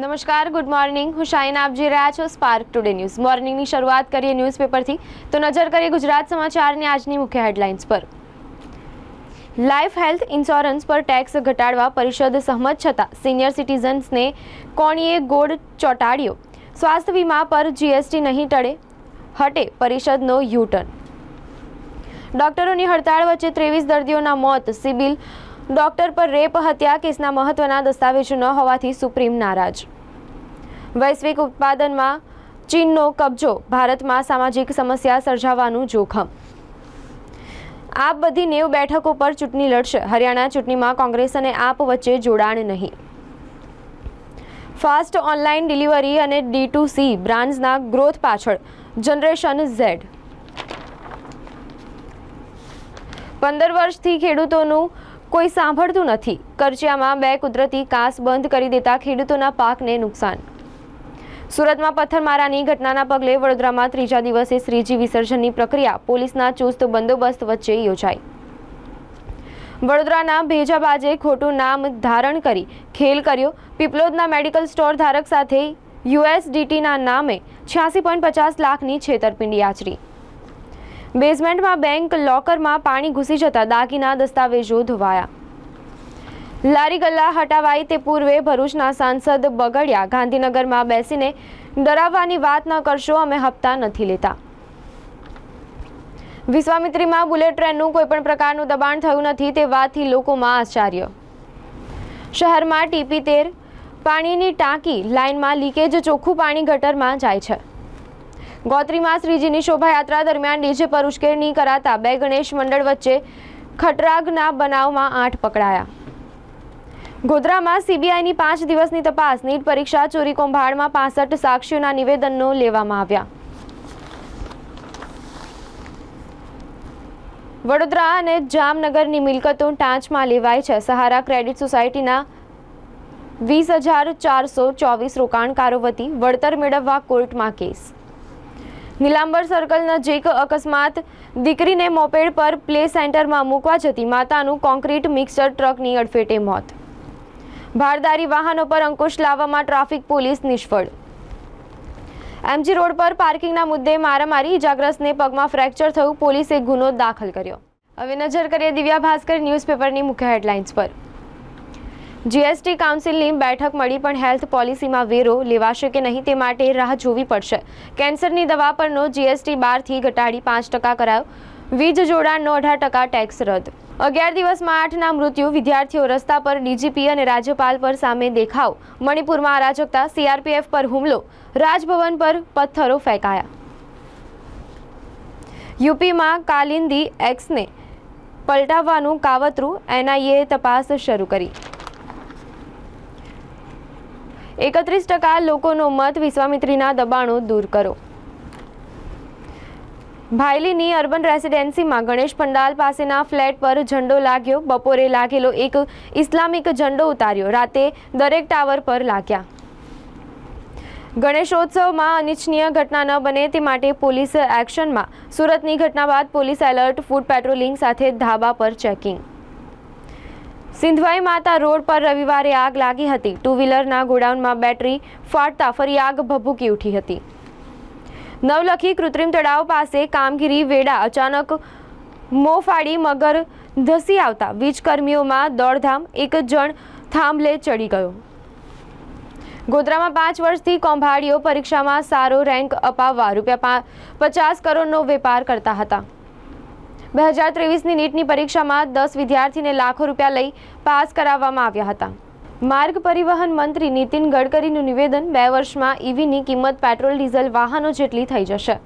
નમસ્કાર good morning હું શાહીન આપ જોઈ રહ્યા છો સ્પાર્ક ટુડે ન્યૂઝ મોર્નિંગની શરૂઆત કરીએ ન્યૂઝપેપરથી તો નજર કરીએ ગુજરાત સમાચારની આજની મુખ્ય હેડલાઇન્સ પર. લાઈફ હેલ્થ ઇન્સ્યોરન્સ પર ટેક્સ ઘટાડવા પરિષદ સહમત છતાં સિનિયર સિટીઝન્સને કોણીએ ગોળ ચોંટાડ્યો. સ્વાસ્થ્ય વીમા પર જીએસટી નહીં ટળે, હટે પરિષદનો યુટર્ન ડોક્ટરોની હડતાળ વચ્ચે ત્રેવીસ દર્દીઓના મોત, સિવિલ ડોક્ટર પર રેપ, હત્યા કેસના મહત્વના દસ્તાવેજો ન હોવાથી સુપ્રીમ નારાજ. વૈશ્વિક ઉત્પાદનમાં ચીનનો કબજો, ભારતમાં સામાજિક સમસ્યા સર્જાવાનું જોખમ. આપ બધી નેવ બેઠકો પર ચૂંટણી લડશે. હરિયાણા ચૂંટણીમાં કોંગ્રેસ અને આપ વચ્ચે જોડાણ નહીં. ફાસ્ટ ઓનલાઈન ડિલિવરી અને ડી ટુ સી બ્રાન્ડ્સના ગ્રોથ પાછળ, જનરેશન ઝેડ. પંદર વર્ષથી ખેડૂતોનું કોઈ સાંભળતું નથી. કરચિયામાં બે કુદરતી કાંસ બંધ કરી દેતા ખેડૂતોના પાકને નુકસાન. સુરતમાં પથ્થરમારાની ઘટનાના પગલે વડોદરામાં ત્રીજા દિવસે શ્રીજી વિસર્જનની પ્રક્રિયા, પોલીસના ચુસ્ત બંદોબસ્ત વચ્ચે યોજાઈ. વડોદરાના ભેજાબાજે ખોટું નામ ધારણ કરી ખેલ કર્યો. પીપલોદના મેડિકલ સ્ટોર ધારક સાથે યુએસડીટીના નામે છ્યાસી પોઈન્ટ પચાસ લાખની છેતરપિંડી આચરી. બેઝમેન્ટમાં બેંક લોકરમાં પાણી ઘૂસી જતા દાગીના, દસ્તાવેજો ધોવાયા. લારી ગલ્લા હટાવાઈ તે પૂર્વે ભરૂચના સાંસદ બગડ્યા. ગાંધીનગરમાં બેસીને ડરાવવાની વાત ન કરશો, અમે હપ્તા નથી લેતા. વિશ્વામિત્રીમાં બુલેટ ટ્રેનનું કોઈપણ પ્રકારનું દબાણ થયું નથી તે વાતથી લોકોમાં આશ્ચર્ય. શહેરમાં ટીપી તેર, પાણીની ટાંકી, લાઇનમાં લીકેજ ચોખ્ખું પાણી ગટરમાં જાય છે. ગોત્રીમાં શ્રીજીની શોભાયાત્રા દરમિયાન ડીજે પર ઉશ્કેરણી કરાતા બે ગણેશ મંડળ વચ્ચે ખટરાગના બનાવમાં આઠ પકડાયા. ગોધરામાં સીબીઆઈની પાંચ દિવસની તપાસ, નીટ પરીક્ષા, ચોરી કૌભાંડમાં પાસઠ સાક્ષીઓના નિવેદનો લેવામાં આવ્યા. વડોદરા અને જામનગરની મિલકતો ટાંચમાં લેવાય છે. સહારા ક્રેડિટ સોસાયટીના વીસ હજાર ચારસો ચોવીસ રોકાણકારો વતી વળતર મેળવવા કોર્ટમાં કેસ. નીલાંબર સર્કલ નજીક અકસ્માત. દીકરીને મોપેડ પર પ્લે સેન્ટરમાં મૂકવા જતી માતાનું કોન્ક્રીટ મિક્સર ટ્રકની અડફેટે મોત. ભારદારી વાહનો પર અંકુશ લાવવામાં ટ્રાફિક પોલીસ નિષ્ફળ. એમજી રોડ પર પાર્કિંગના મુદ્દે મારામારી ઇજાગ્રસ્તને પગમાં ફ્રેક્ચર થયું, પોલીસે ગુનો દાખલ કર્યો. હવે નજર કરીએ દિવ્યા ભાસ્કર ન્યૂઝપેપરની મુખ્ય હેડલાઇન્સ પર. જીએસટી કાઉન્સિલની બેઠક મળી, પણ હેલ્થ પોલિસીમાં વેરો લેવાશે કે નહીં તે માટે રાહ જોવી પડશે. કેન્સરની દવા પરનો જીએસટી બારથી ઘટાડી પાંચ ટકા કરાયો. વીજ જોડાણનો અઢાર ટકા ટેક્સ રદ. અગિયાર દિવસમાં આઠના મૃત્યુ, વિદ્યાર્થીઓ રસ્તા પર ડીજીપી અને રાજ્યપાલ પર સામે દેખાવ. મણિપુરમાં અરાજકતા, સીઆરપીએફ પર હુમલો. રાજભવન પર પથ્થરો ફેંકાયા. યુપીમાં કાલિંદી એક્સને પલટાવવાનું કાવતરું, એનઆઈએ તપાસ શરૂ કરી. એકત્રીસ ટકા લોકોનો મત વિશ્વામિત્રીના દબાણો દૂર કરો. ભાયલીની અર્બન રેસિડેન્સીમાં ગણેશ પંડાલ પાસેના ફ્લેટ પર ઝંડો લાગ્યો. બપોરે લાગેલો એક ઇસ્લામિક ઝંડો ઉતાર્યો. રાતે દરેક ટાવર પર લાગ્યા. ગણેશોત્સવમાં અનિચ્છનીય ઘટના ન બને તે માટે પોલીસ એક્શનમાં. સુરતની ઘટના બાદ પોલીસ એલર્ટ, ફૂડ પેટ્રોલિંગ સાથે ધાબા પર ચેકિંગ. સિંધવાઈ માતા રોડ પર રવિવારે આગ લાગી હતી. ટુ વ્હીલરના ગોડાઉનમાં બેટરી ફાટતા ફરી આગ ભભૂકી ઉઠી હતી. નવલખી કૃત્રિમ તળાવ પાસે કામગીરી વેડા અચાનક મોફાડી મગર ધસી આવતા વીજકર્મીઓમાં દોડધામ, એક જણ થાંભલે ચડી ગયો. ગોધરામાં પાંચ વર્ષથી કૌભાડીઓ પરીક્ષામાં સારો રેન્ક અપાવવા રૂપિયા પચાસ કરોડનો વેપાર કરતા હતા. બે હજાર ત્રેવીસની નીટની પરીક્ષામાં દસ વિદ્યાર્થીને લાખો રૂપિયા લઈ પાસ કરાવવામાં આવ્યા હતા. માર્ગ પરિવહન મંત્રી નીતિન ગડકરીનું નિવેદન બે વર્ષમાં ઈવીની કિંમત પેટ્રોલ, ડીઝલ, વાહનો જેટલી થઈ જશે.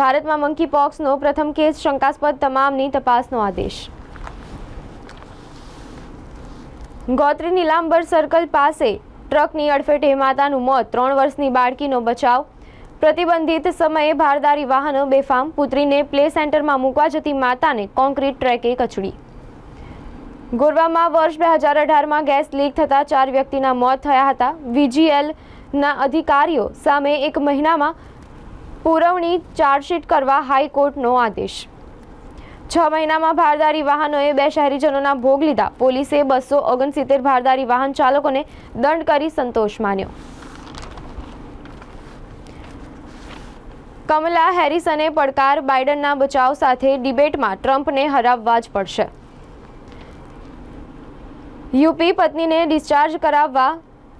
ભારતમાં મંકી પોક્સનો પ્રથમ કેસ શંકાસ્પદ તમામની તપાસનો આદેશ. ગોત્રી નીલાંબર સર્કલ પાસે ટ્રકની અડફેટે માતાનું મોત, ત્રણ વર્ષની બાળકીનો બચાવ પ્રતિબંધિત સમયે ભારદારી વાહનો બેફામ પુત્રીને પ્લે સેન્ટરમાં મૂકવા જતી માતાને કોન્ક્રીટ ટ્રેકે કચડી. ગોરવામાં વર્ષ બે હજાર અઢારમાં ગેસ લીક થતાં ચાર વ્યક્તિના મોત થયા હતા. વીજીએલના અધિકારીઓ સામે એક મહિનામાં પુરવણી ચાર્જશીટ કરવા હાઈકોર્ટનો આદેશ. છ મહિનામાં ભારદારી વાહનોએ બે શહેરીજનોના ભોગ લીધા. પોલીસે બસો ઓગણસિત્તેર ભારદારી વાહન ચાલકોને દંડ કરી સંતોષ માન્યો. કમલા હેરિસને પડકાર બાઇડનના બચાવ સાથે ડિબેટમાં ટ્રમ્પને હરાવવા જ પડશે. યુપી પત્નીને ડિસ્ચાર્જ કરાવવા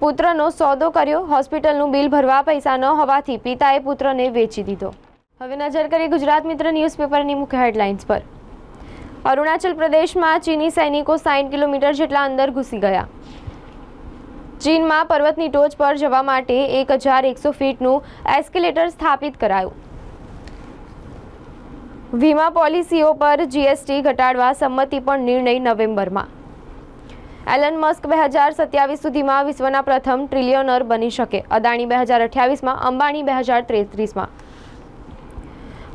પુત્રનો સોદો કર્યો. હોસ્પિટલનું બિલ ભરવા પૈસા ન હોવાથી પિતાએ પુત્રને વેચી દીધો. હવે નજર કરીએ ગુજરાત મિત્ર ન્યૂઝપેપરની મુખ્ય હેડલાઇન્સ પર. અરુણાચલ પ્રદેશમાં ચીની સૈનિકો સાઠ કિલોમીટર જેટલા અંદર ઘૂસી ગયા. ચીનમાં પર્વતની ટોચ પર જવા માટે એક હજાર એકસો ફીટનું એસ્કેલેટર સ્થાપિત કરાયું. વીમા પોલિસીઓ પર જીએસટી ઘટાડવા સંમતિ પણ નિર્ણય નવેમ્બરમાં. એલન મસ્ક બે હજાર સત્યાવીસ સુધીમાં વિશ્વના પ્રથમ ટ્રિલિયોનર બની શકે. અદાણી બે હજાર અઠ્યાવીસમાં અંબાણી બે હજાર તેત્રીસમાં.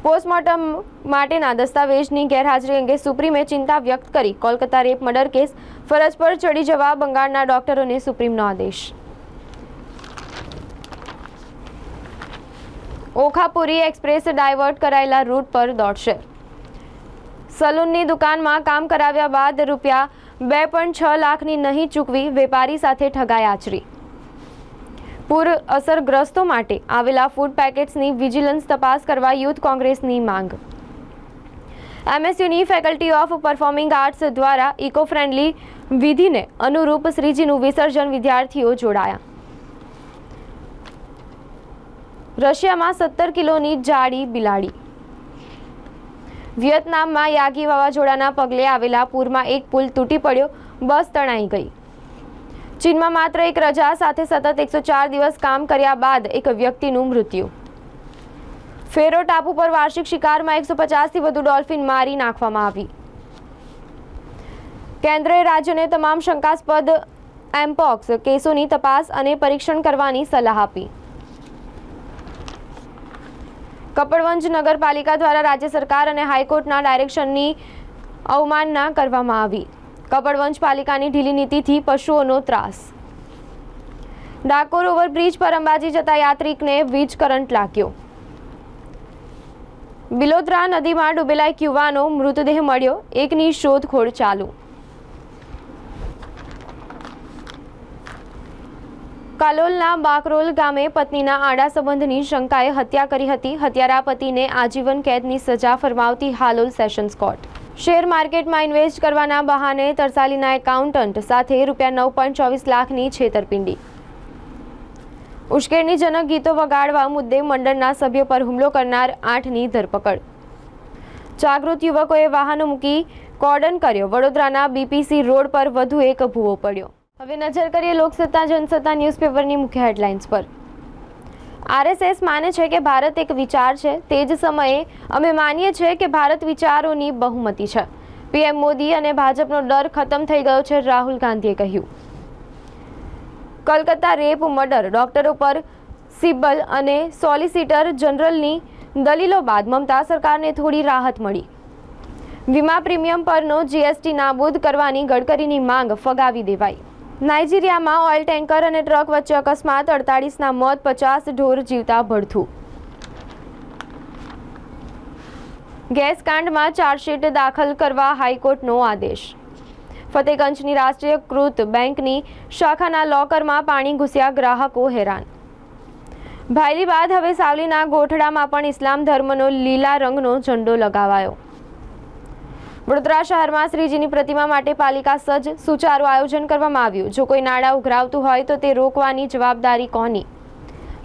પોસ્ટમોર્ટમ માટેના દસ્તાવેજની ગેરહાજરી અંગે સુપ્રીમે ચિંતા વ્યક્ત કરી. કોલકાતા રેપ મર્ડર કેસ ફરજ પર ચડી જવા બંગાળના ડોક્ટરોને સુપ્રીમનો આદેશ. ઓખાપુરી એક્સપ્રેસ ડાયવર્ટ કરાયેલા રૂટ પર દોડશે. સલૂનની દુકાનમાં કામ કરાવ્યા બાદ રૂપિયા બે પોઈન્ટ છ લાખની નહીં ચૂકવી વેપારી સાથે ઠગાઈ આચરી. પૂર અસરગ્રસ્તો માટે આવેલા ફૂડ પેકેટ્સની વિજિલન્સ તપાસ કરવા યુથ કોંગ્રેસની માંગ. એમએસયુની ફેકલ્ટી ઓફ પરફોર્મિંગ આર્ટ્સ દ્વારા ઇકો ફ્રેન્ડલી વિધિને અનુરૂપ શ્રીજીનું વિસર્જન વિદ્યાર્થીઓ જોડાયા. રશિયામાં સત્તર કિલોની જાડી બિલાડી. વિયેતનામમાં યાગી વાવાઝોડાના પગલે આવેલા પૂરમાં એક પુલ તૂટી પડ્યો, બસ તણાઈ ગઈ. ચીનમાં માત્ર એક રજા સાથે સતત એકસો ચાર દિવસ કામ કર્યા બાદ એક વ્યક્તિનું મૃત્યુ. ફેરો ટાપુ પર વાર્ષિક શિકારમાં એકસો પચાસથી વધુ ડોલ્ફિન મારી નાખવામાં આવી. કેન્દ્રએ રાજ્યને તમામ શંકાસ્પદ એમ્પોક્સ કેસોની તપાસ અને પરીક્ષણ કરવાની સલાહ આપી. કપડવંજ નગરપાલિકા દ્વારા રાજ્ય સરકાર અને હાઈકોર્ટના ડાયરેક્શનની અવમાનના કરવામાં આવી. કપડવંજ પાલિકાની ઢીલી નીતિથી પશુઓનો ત્રાસ. ડાકોર ઓવરબ્રિજ પર અંબાજી જતા યાત્રિકને વીજ કરંટ લાગ્યો. બિલોદરા નદીમાં ડૂબેલા એક યુવાનો મૃતદેહ મળ્યો, એકની શોધખોળ ચાલુ. કાલોલના બાકરોલ ગામે પત્નીના આડા સંબંધની શંકાએ હત્યા કરી હતી. હત્યારા પતિને આજીવન કેદની સજા ફરમાવતી હાલોલ સેશન્સ કોર્ટ. શેર માર્કેટમાં ઇન્વેસ્ટ કરવાના બહાને તરસાલીના એકાઉન્ટન્ટ સાથે રૂપિયા નવ પોઈન્ટ ચોવીસ લાખની છેતરપિંડી. ઉશ્કેરણીજનક ગીતો વગાડવા મુદ્દે મંડળના સભ્યો પર હુમલો કરનાર આઠની ધરપકડ. જાગૃત યુવકોએ વાહનો મૂકી કોર્ડન કર્યો. વડોદરાના બીપીસી રોડ પર વધુ એક ભૂવો પડ્યો. હવે નજર કરીએ લોકસત્તા, જનસત્તા ન્યૂઝપેપરની મુખ્ય હેડલાઇન્સ પર. આરએસએસ માને છે કે ભારત એક વિચાર છે. તે જ સમયે અમે માનીએ છીએ કે ભારત વિચારોની બહુમતી છે. પીએમ મોદી અને ભાજપનો ડર ખતમ થઈ ગયો છે, રાહુલ ગાંધીએ કહ્યું. કલકત્તા રેપ મર્ડર, ડોક્ટરો પર સિબ્બલ અને સોલિસિટર જનરલની દલીલો બાદ મમતા સરકારને થોડી રાહત મળી. વીમા પ્રીમિયમ પરનો જીએસટી નાબૂદ કરવાની ગડકરીની માંગ ફગાવી દેવાઈ. નાઇજીરિયામાં ઓઇલ ટેન્કર અને ટ્રક વચ્ચે અકસ્માત, અડતાળીસના મોત, પચાસ ઢોર જીવતા ભડથું. ગેસ કાંડમાં ચાર્જશીટ દાખલ કરવા હાઈકોર્ટનો આદેશ. ફતેગંજની રાષ્ટ્રીયકૃત બેંકની શાખાના લોકરમાં પાણી ઘૂસ્યા ગ્રાહકો હેરાન. ભાયલી બાદ હવે સાવલીના ગોઠડામાં પણ ઇસ્લામ ધર્મનો લીલા રંગનો ઝંડો લગાવાયો. વડોદરા શહેરમાં શ્રીજીની પ્રતિમા માટે પાલિકા સજ્જ સુચારું આયોજન કરવામાં આવ્યું. જો કોઈ નાળા ઉઘરાવતું હોય તો તે રોકવાની જવાબદારી કોની?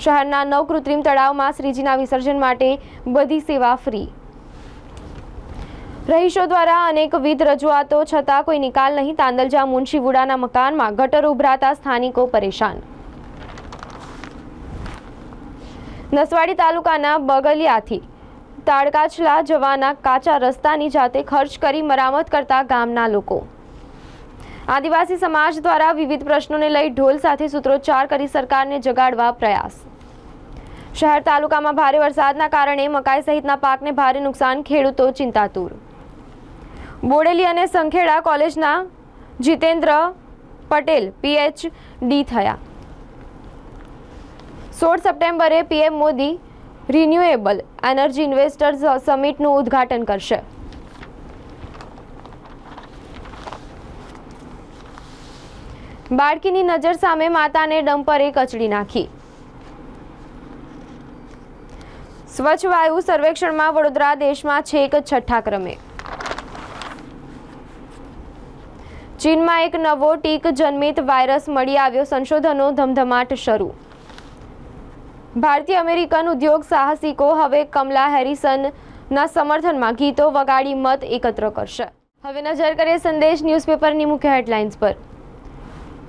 શહેરના નવ કૃત્રિમ તળાવમાં શ્રીજીના વિસર્જન માટે બધી સેવા ફ્રી. રહીશો દ્વારા અનેકવિધ રજૂઆતો છતાં કોઈ નિકાલ નહીં. તાંદલજા મુનશીવુડાના મકાનમાં ગટર ઉભરાતા સ્થાનિકો પરેશાન. નસવાડી તાલુકાના બગલિયાથી તાડકાછલા જવાના કાચા રસ્તાની જાતે ખર્ચ કરી મરામત કરતા ગામના લોકો. આદિવાસી સમાજ દ્વારા વિવિધ પ્રશ્નોને લઈ ઢોલ સાથે સૂત્રોચ્ચાર કરી સરકારને જગાડવા પ્રયાસ. શહેર તાલુકામાં ભારે વરસાદના કારણે મકાઈ સહિતના પાકને ભારે નુકસાન, ખેડૂતો ચિંતાતુર. બોડેલી અને સંખેડા કોલેજના જીતેન્દ્ર પટેલ, પીએચડી થયા. સોળ સપ્ટેમ્બરે PM Modi renewable energy investors સમિટનું ઉદ્ઘાટન કરશે. બાળકીની નજર સામે માતાને ડમ્પરે કચડી નાખી. સ્વચ્છ વાયુ સર્વેક્ષણમાં વડોદરા દેશમાં છેક છઠ્ઠા ક્રમે. ચીનમાં એક નવો ટીક જન્મિત વાયરસ મળી આવ્યો, સંશોધનો ધમધમાટ શરૂ. ભારતીય અમેરિકન ઉદ્યોગ સાહસિકો હવે કમલા હેરિસનના સમર્થનમાં ગીતો વગાડી મત એકત્ર કરશે. હવે નજર કરીએ સંદેશ ન્યૂઝપેપરની મુખ્ય હેડલાઇન્સ પર.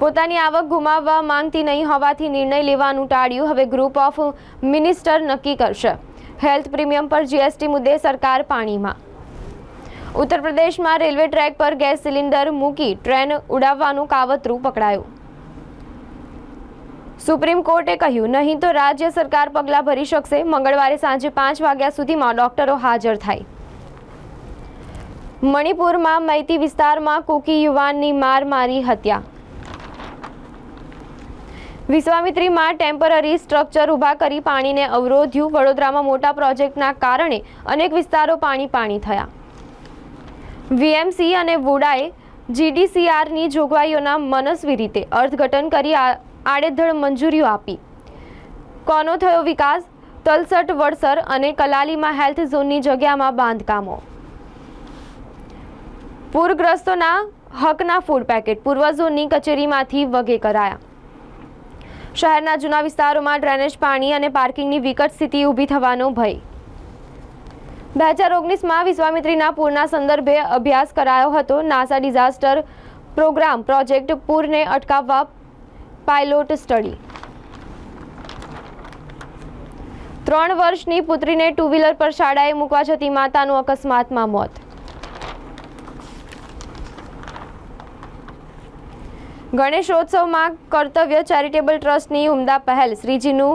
પોતાની આવક ગુમાવવા માંગતી નહીં હોવાથી નિર્ણય લેવાનું ટાળ્યું, હવે ગ્રુપ ઓફ મિનિસ્ટર નક્કી કરશે. હેલ્થ પ્રીમિયમ પર જીએસટી મુદ્દે સરકાર પાણીમાં. ઉત્તર પ્રદેશમાં રેલવે ટ્રેક પર ગેસ સિલિન્ડર મૂકી ટ્રેન ઉડાવવાનું કાવતરું પકડાયું. સુપ્રીમ કોર્ટે કહ્યું, નહીં તો રાજ્ય સરકાર પગલાં ભરી શકશે. મંગળવારે સાંજે પાંચ વાગ્યા સુધીમાં ડોક્ટરો હાજર થાય. મણિપુરમાં મૈતી વિસ્તારમાં કુકી યુવાનની માર મારી હત્યા. વિશ્વામિત્રીમાં ટેમ્પરરી સ્ટ્રક્ચર ઊભા કરી પાણીને અવરોધ્યું. વડોદરામાં મોટા પ્રોજેક્ટના કારણે અનેક વિસ્તારો પાણી પાણી થયા. વીએમસી અને વુડાએ જીડીસીઆરની જોગવાઈઓના મનસ્વી રીતે અર્થઘટન કરી આડેધડ મંજૂરીઓ આપી. કોનો થયો વિકાસ? તલસટ વડસર અને કલાલીમાં હેલ્થ ઝોનની જગ્યામાં બાંધકામો. પૂરગ્રસ્તોના હકના ફૂડ પેકેટ પૂર્વ ઝોનની કચેરીમાંથી વગે કરાયા. શહેરના જૂના વિસ્તારોમાં ડ્રેનેજ પાણી અને પાર્કિંગની વિકટ સ્થિતિ ઊભી થવાનો ભય. બે હજાર ઓગણીસમાં વિશ્વામિત્રીના પૂરના સંદર્ભે અભ્યાસ કરાયો હતો. નાસા ડિઝાસ્ટર પ્રોગ્રામ પ્રોજેક્ટ પૂરને અટકાવવા પાયલોટ સ્ટડી. ત્રણ વર્ષની પુત્રીને ટુ વ્હીલર પર શાળાએ મૂકવા જતી માતાનું અકસ્માતમાં મોત. ગણેશોત્સવમાં કર્તવ્ય ચેરિટેબલ ટ્રસ્ટની ઉમદા પહેલ. શ્રીજીનું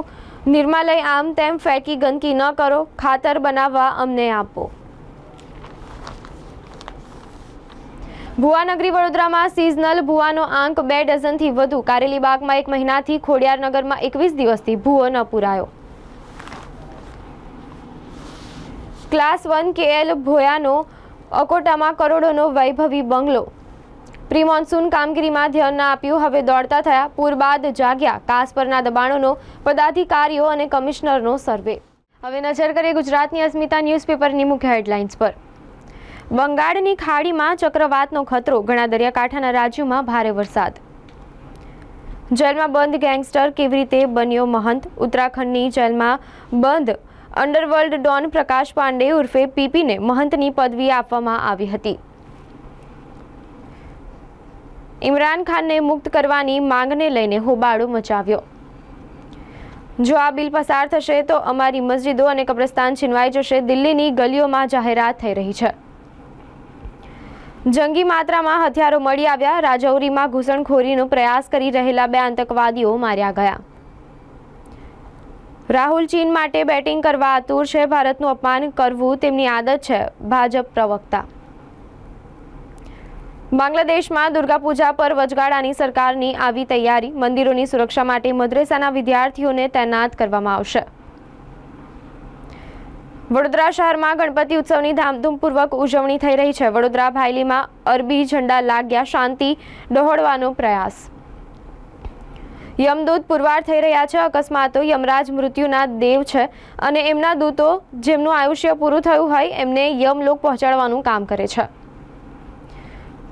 નિર્માલય આમ તેમ ફેંકી ગંદકી ન કરો, ખાતર બનાવવા અમને આપો. ભુવાનગરી વડોદરામાં સિઝનલ ભુવાનો આંક બે ડઝનથી વધુ. કારેલીબાગમાં એક મહિનાથી ખોડિયારનગરમાં એકવીસ દિવસથી ભૂવો ન પુરાયો. ક્લાસ વન કેએલ ભોયાનો અકોટામાં કરોડોનો વૈભવી બંગલો. પ્રી મોન્સૂન કામગીરીમાં ધ્યાન ના આપ્યું. હવે દોડતા થયા. પૂર બાદ જાગ્યા. કાસ પરના દબાણોનો પદાધિકારીઓ અને કમિશનરનો સર્વે. હવે નજર કરીએ ગુજરાતની અસ્મિતા ન્યૂઝપેપરની મુખ્ય હેડલાઇન્સ પર. બંગાળની ખાડીમાં ચક્રવાતનો ખતરો. ઘણા દરિયાકાંઠાના રાજ્યોમાં ભારે વરસાદ. જેલમાં બંધ ગેંગસ્ટર કેવી રીતે બન્યો મહંત? ઉત્તરાખંડની જેલમાં બંધ અંડરવર્લ્ડ ડોન પ્રકાશ પાંડે ઉર્ફે પીપીને મહંતની પદવી આપવામાં આવી હતી. ઇમરાન ખાનને મુક્ત કરવાની માંગને લઈને હોબાળો મચાવ્યો. જો આ બિલ પસાર થશે તો અમારી મસ્જિદો અને કબ્રસ્તાન છીનવાઈ જશે. દિલ્હીની ગલીઓમાં જાહેરાત થઈ રહી છે. જંગી માત્રામાં હથિયારો મળી આવ્યા. રાજૌરીમાં ઘૂસણખોરીનો પ્રયાસ કરી રહેલા બે આતંકવાદીઓ માર્યા ગયા. રાહુલ ચીન માટે બેટિંગ કરવા આતુર છે. ભારતનું અપમાન કરવું તેમની આદત છે. ભાજપ પ્રવક્તા. બાંગ્લાદેશમાં દુર્ગાપૂજા પર વચગાળાની સરકારની આવી તૈયારી. મંદિરોની સુરક્ષા માટે મદ્રેસાના વિદ્યાર્થીઓને તૈનાત કરવામાં આવશે. વડોદરા શહેરમાં ગણપતિ ઉત્સવની ધામધૂમપૂર્વક ઉજવણી થઈ રહી છે. વડોદરા ભાયલીમાં અરબી ઝંડા લાગ્યા શાંતિ ડહોળવાનો પ્રયાસ. યમદૂત પુરવાર થઈ રહ્યા છે. અકસ્માતો યમરાજ મૃત્યુના દેવ છે અને એમના દૂતો જેમનું આયુષ્ય પૂરું થયું હોય એમને યમલોક પહોંચાડવાનું કામ કરે છે.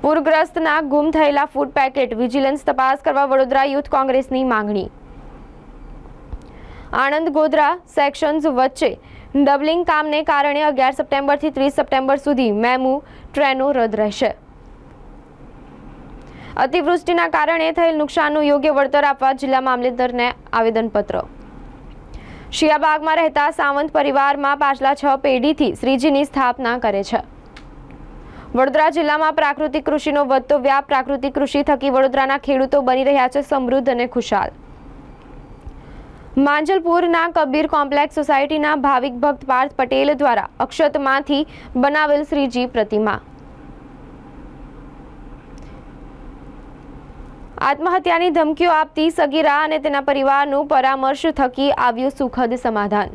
પૂરગ્રસ્તના ગુમ થયેલા ફૂડ પેકેટ વિજિલન્સ તપાસ કરવા વડોદરા યુથ કોંગ્રેસની માંગણી. આણંદ ગોધરા સેક્શન્સ વચ્ચે ડબલિંગ કામને કારણે અગિયાર સપ્ટેમ્બરથી ત્રીસ સપ્ટેમ્બર સુધી મેમુ ટ્રેનો રદ રહેશે. અતિવૃષ્ટિના કારણે થયેલ નુકસાનનું યોગ્ય વળતર આપવા જિલ્લા મામલેદારને આવેદનપત્ર. શિયાબાગમાં રહેતા સાવંત પરિવારમાં પાછલા છ પેઢીથી શ્રીજીની સ્થાપના કરે છે. વડોદરા જિલ્લામાં પ્રાકૃતિક કૃષિનો વધતો વ્યાપ પ્રાકૃતિક કૃષિ થકી વડોદરાના ખેડૂતો બની રહ્યા છે સમૃદ્ધ અને ખુશાલ. માંજલપુરના કબીર કોમ્પ્લેક્સ સોસાયટીના ભાવિક ભક્ત પાર્થ પટેલ દ્વારા અક્ષતમાંથી બનાવેલ શ્રીજી પ્રતિમા. આત્મહત્યાની ધમકીઓ આપતી સગીરા અને તેના પરિવારનું પરામર્શ થકી આવ્યું સુખદ સમાધાન.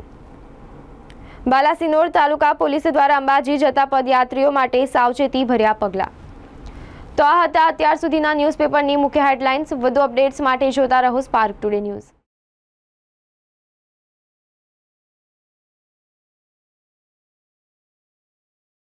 બાલાસિનોર તાલુકા પોલીસ દ્વારા અંબાજી જતા પદયાત્રીઓ માટે સાવચેતી ભર્યા પગલાં. તો આ હતા અત્યાર સુધીના ન્યૂઝપેપરની મુખ્ય હેડલાઇન્સ. વધુ અપડેટ્સ માટે જોતા રહો સ્પાર્ક ટુડે ન્યૂઝ.